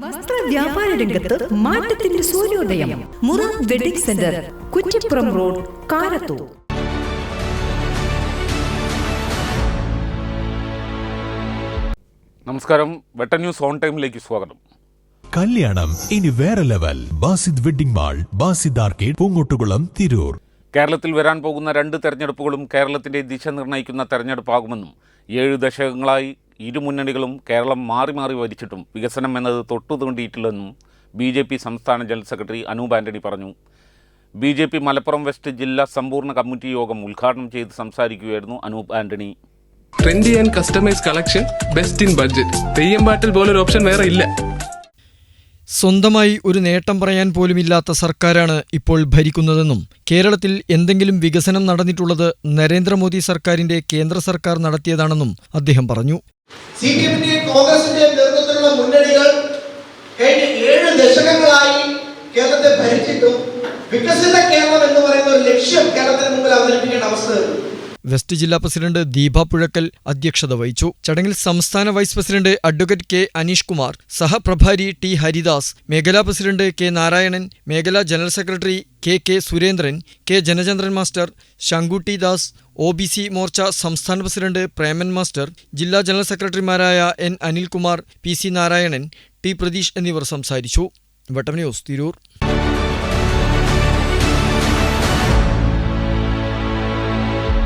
വസ്ത്ര വ്യാപാര രംഗത്ത് മാറ്റത്തിന്റെ സൂര്യോദയം. മുറ wedding centre Kuttippuram road Karathur. നമസ്കാരം. വെട്ട ന്യൂസ് ഓൺ ടൈമിലേക്ക് സ്വാഗതം. കല്യാണം ഇനി വേറെ level. Basid wedding mall Basid arcade Poongottukulam Tirur. കേരളത്തിൽ വരാൻ പോകുന്ന രണ്ട് തെരഞ്ഞെടുപ്പുകളും കേരളത്തിന്റെ ദിശ നിർണയിക്കുന്ന തെരഞ്ഞെടുപ്പാകുമെന്നും ഏഴ് ദശകങ്ങളായി ഇരു മുന്നണികളും കേരളം മാറി മാറി ഭരിച്ചിട്ടും വികസനം എന്നത് തൊട്ടു തീണ്ടിയിട്ടില്ലെന്നും ബി ജെ പി സംസ്ഥാന ജനറൽ സെക്രട്ടറി അനൂപ് ആന്റണി പറഞ്ഞു. B J P Malappuram west ജില്ലാ സമ്പൂർണ കമ്മിറ്റി യോഗം ഉദ്ഘാടനം ചെയ്ത് സംസാരിക്കുകയായിരുന്നു Anoop Antony trendy and customise collection best in budget Theyyam പാട്ടിൽ പോലൊരു ഓപ്ഷൻ വേറെ ഇല്ല. സ്വന്തമായി ഒരു നേട്ടം പറയാൻ പോലുമില്ലാത്ത സർക്കാരാണ് ഇപ്പോൾ ഭരിക്കുന്നതെന്നും കേരളത്തിൽ എന്തെങ്കിലും വികസനം നടന്നിട്ടുള്ളത് നരേന്ദ്രമോദി സർക്കാരിന്റെ കേന്ദ്ര സർക്കാർ നടത്തിയതാണെന്നും അദ്ദേഹം പറഞ്ഞു. സി നേതൃത്വത്തിലുള്ള മുന്നണികൾ കഴിഞ്ഞ ഏഴ് ദശകങ്ങളായി കേരളത്തെ ഭരിച്ചിട്ടും വികസിത കേരളം എന്ന് പറയുന്ന ഒരു ലക്ഷ്യം കേരളത്തിന് മുമ്പിൽ അവതരിപ്പിക്കേണ്ട അവസ്ഥ വെസ്റ്റ് ജില്ലാ പ്രസിഡന്റ് ദീപ പുഴക്കൽ അധ്യക്ഷത വഹിച്ചു. ചടങ്ങിൽ സംസ്ഥാന vice president advocate K Aneesh Kumar സഹപ്രഭാരി T Haridas മേഖലാ പ്രസിഡന്റ് കെ നാരായണൻ മേഖലാ general secretary K K Surendran K Janachandran master Shankutty Das O B C Morcha സംസ്ഥാന പ്രസിഡന്റ് പ്രേമൻ മാസ്റ്റർ ജില്ലാ ജനറൽ സെക്രട്ടറിമാരായ N Anilkumar P C Narayanan T Pratheesh എന്നിവർ സംസാരിച്ചു. വട്ടം news Tirur.